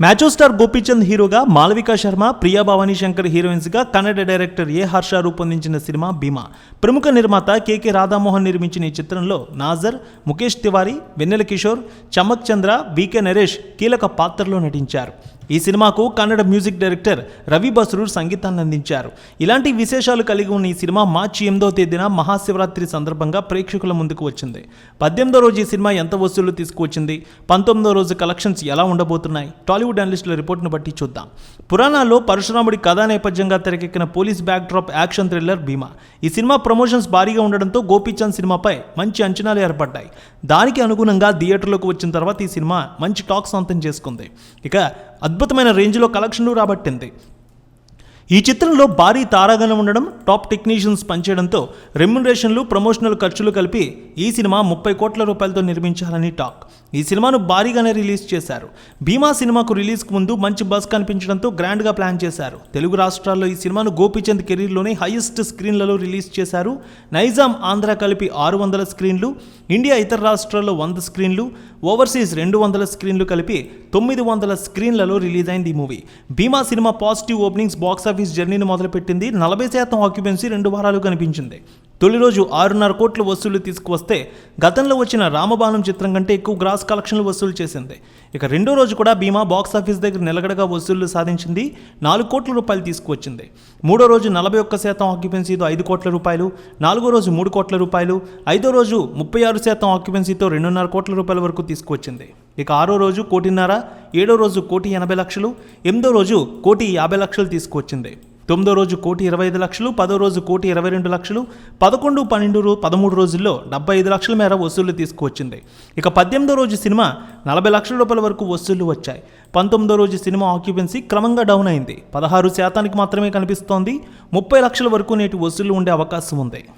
మ్యాచో star Gopichand హీరోగా మాలవికా శర్మ ప్రియా భవానీ శంకర్ హీరోయిన్స్గా Kannada director A Harsha రూపొందించిన సినిమా భీమా. ప్రముఖ నిర్మాత కెకే రాధామోహన్ నిర్మించిన ఈ చిత్రంలో నాజర్ ముఖేష్ తివారీ వెన్నెల కిషోర్ చమక్ చంద్ర వికే నరేష్ కీలక పాత్రలో నటించారు. ఈ సినిమాకు కన్నడ మ్యూజిక్ డైరెక్టర్ రవి బస్రూర్ సంగీతాన్ని అందించారు. ఇలాంటి విశేషాలు కలిగి ఉన్న ఈ సినిమా మార్చి ఎనిమిదో తేదీన మహాశివరాత్రి సందర్భంగా ప్రేక్షకుల ముందుకు వచ్చింది. పద్దెనిమిదో రోజు ఈ సినిమా ఎంత వసూళ్ళు తీసుకువచ్చింది? పంతొమ్మిదో రోజు కలెక్షన్స్ ఎలా ఉండబోతున్నాయి? టాలీవుడ్ అనలిస్టుల రిపోర్ట్ను బట్టి చూద్దాం. పురాణాల్లో పరశురాముడి కథా నేపథ్యంగా తెరకెక్కిన police backdrop action thriller Bheema. ఈ సినిమా ప్రమోషన్స్ భారీగా ఉండడంతో గోపీచంద్ సినిమాపై మంచి అంచనాలు ఏర్పడ్డాయి. దానికి అనుగుణంగా థియేటర్లోకి వచ్చిన తర్వాత ఈ సినిమా మంచి టాక్ సొంతం చేసుకుంది. ఇక అద్భుతమైన రేంజ్లో కలెక్షన్లు రాబట్టింది. ఈ చిత్రంలో భారీ తారాగణం ఉండడం టాప్ టెక్నీషియన్స్ పనిచేయడంతో రెమ్యునరేషన్లు ప్రమోషనల్ ఖర్చులు కలిపి ఈ సినిమా ముప్పై కోట్ల రూపాయలతో నిర్మించాలని టాక్. ఈ సినిమాను భారీగానే రిలీజ్ చేశారు. భీమా సినిమాకు రిలీజ్కు ముందు మంచి బస్ కనిపించడంతో గ్రాండ్గా ప్లాన్ చేశారు. తెలుగు రాష్ట్రాల్లో ఈ సినిమాను గోపీచంద్ కెరీర్లోనే హైయెస్ట్ స్క్రీన్లలో రిలీజ్ చేశారు. నైజాం ఆంధ్ర కలిపి ఆరు వందల స్క్రీన్లు ఇండియా ఇతర రాష్ట్రాల్లో వంద స్క్రీన్లు ఓవర్సీస్ రెండు వందల స్క్రీన్లు కలిపి తొమ్మిది వందల స్క్రీన్లలో రిలీజ్ అయింది ఈ మూవీ. భీమా సినిమా పాజిటివ్ ఓపెనింగ్స్ బాక్స్ ఆఫీస్ జర్నీని మొదలుపెట్టింది. నలభై శాతం ఆక్యుపెన్సీ రెండు వారాలు కనిపించింది. తొలి రోజు ఆరున్నర కోట్ల వసూళ్ళు తీసుకువస్తే గతంలో వచ్చిన రామబాణం చిత్రం కంటే ఎక్కువ గ్రాస్ కలెక్షన్లు వసూలు చేసింది. ఇక రెండో రోజు కూడా భీమా బాక్స్ ఆఫీస్ దగ్గర నిలకడగా వసూళ్ళు సాధించింది. నాలుగు కోట్ల రూపాయలు తీసుకువచ్చింది. మూడో రోజు నలభై ఒక్క శాతం ఆక్యుపెన్సీతో ఐదు కోట్ల రూపాయలు. నాలుగో రోజు మూడు కోట్ల రూపాయలు. ఐదో రోజు ముప్పై ఆరు శాతం ఆక్యుపెన్సీతో రెండున్నర కోట్ల రూపాయల వరకు తీసుకువచ్చింది. ఇక ఆరో రోజు కోటిన్నర ఏడో రోజు కోటి ఎనభై లక్షలు ఎనిమిదో రోజు కోటి యాభై లక్షలు తీసుకువచ్చింది. తొమ్మిదో రోజు కోటి ఇరవై ఐదు లక్షలు పదో రోజు కోటి ఇరవై రెండు లక్షలు పదకొండు పన్నెండు పదమూడు రోజుల్లో డెబ్బై ఐదు లక్షల మేర వసూళ్ళు తీసుకువచ్చింది. ఇక పద్దెనిమిదో రోజు సినిమా నలభై లక్షల రూపాయల వరకు వసూళ్ళు వచ్చాయి. పంతొమ్మిదో రోజు సినిమా ఆక్యుపెన్సీ క్రమంగా డౌన్ అయింది. పదహారు శాతానికి మాత్రమే కనిపిస్తోంది. ముప్పై లక్షల వరకు నేటి వసూళ్ళు ఉండే అవకాశం ఉంది.